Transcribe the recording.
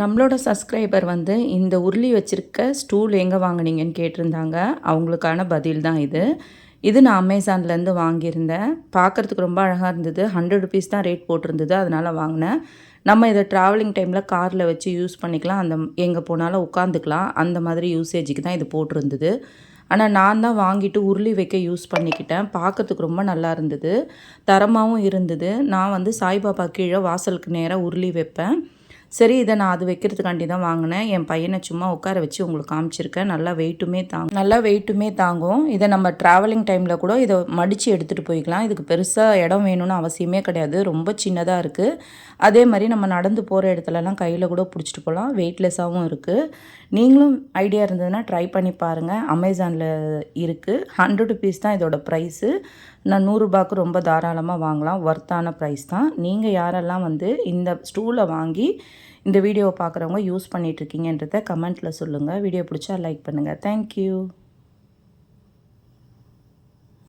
நம்மளோட சப்ஸ்கிரைபர் வந்து இந்த உருளி வச்சுருக்க ஸ்டூல் எங்கே வாங்குனீங்கன்னு கேட்டிருந்தாங்க. அவங்களுக்கான பதில் தான் இது. இது நான் அமேசான்லேருந்து வாங்கியிருந்தேன். பார்க்குறதுக்கு ரொம்ப அழகாக இருந்தது. ஹண்ட்ரட் ருபீஸ் தான் ரேட் போட்டிருந்தது. அதனால் வாங்கினேன். நம்ம இதை ட்ராவலிங் டைமில் காரில் வச்சு யூஸ் பண்ணிக்கலாம். அந்த எங்கே போனாலும் உட்காந்துக்கலாம் அந்த மாதிரி யூசேஜுக்கு தான் இது போட்டிருந்தது. ஆனால் நான் தான் வாங்கிட்டு உருளி வைக்க யூஸ் பண்ணிக்கிட்டேன். பார்க்கறதுக்கு ரொம்ப நல்லா இருந்தது. தரமாகவும் இருந்தது. நான் வந்து சாய்பாபா கீழே வாசலுக்கு நேராக உருளி வைப்பேன். சரி இதை நான் அது வைக்கிறதுக்காண்டி தான் வாங்கினேன். என் பையனை சும்மா உட்கார வச்சு உங்களுக்கு காமிச்சிருக்கேன். நல்லா வெயிட்டுமே தாங்கும். நல்லா வெயிட்டுமே தாங்கும். இதை நம்ம ட்ராவலிங் டைமில் கூட இதை மடித்து எடுத்துகிட்டு போய்க்கலாம். இதுக்கு பெருசாக இடம் வேணும்னு அவசியமே கிடையாது. ரொம்ப சின்னதாக இருக்குது அதே மாதிரி நம்ம நடந்து போகிற இடத்துலலாம் கையில் கூட பிடிச்சிட்டு போகலாம் வெயிட்லெஸ்ஸாகவும் இருக்குது நீங்களும் ஐடியா இருந்ததுன்னா ட்ரை பண்ணி பாருங்கள் அமேசானில் இருக்குது ஹண்ட்ரட் ருபீஸ் தான் இதோட ப்ரைஸு நான் நூறுரூபாக்கு ரொம்ப தாராளமாக வாங்கலாம். ஒர்த்தான ப்ரைஸ் தான். நீங்கள் யாரெல்லாம் வந்து இந்த ஸ்டூலை வாங்கி இந்த வீடியோவை பார்க்குறவங்க யூஸ் பண்ணிகிட்ருக்கீங்கன்றத கமெண்ட்டில் சொல்லுங்கள். வீடியோ பிடிச்சா லைக் பண்ணுங்கள். தேங்க்யூ